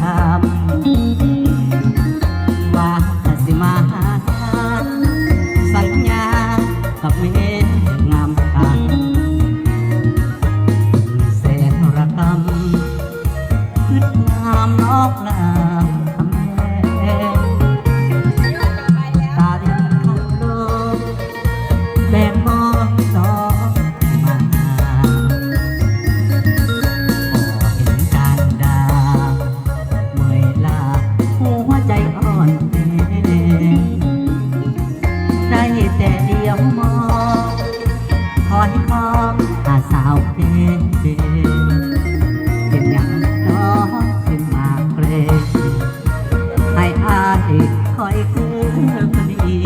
ทำว่าสิมาสัญญากมฆงามตาแสนระกำคืดงามนอกนา คอยคือมี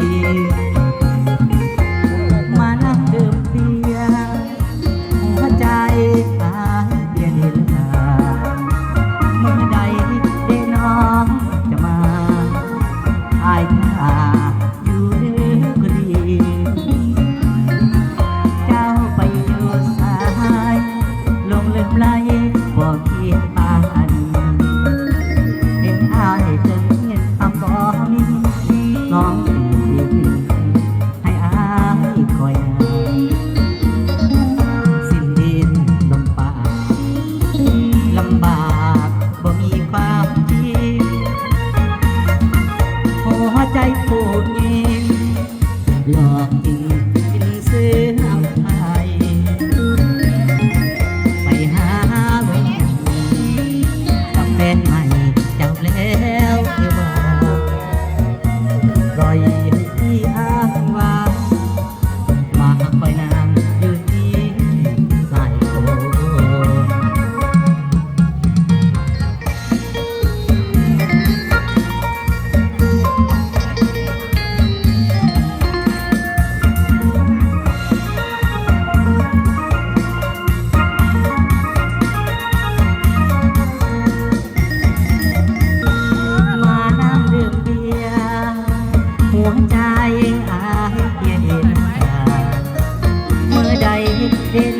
มานั่งดื่เบียร์หัวใจหายเบียร์นิเมื่อใดได้น้องจะมาอห้ำบากบ่มีความจริงหัวใจผูดเองหลอกจริง ใจเห็น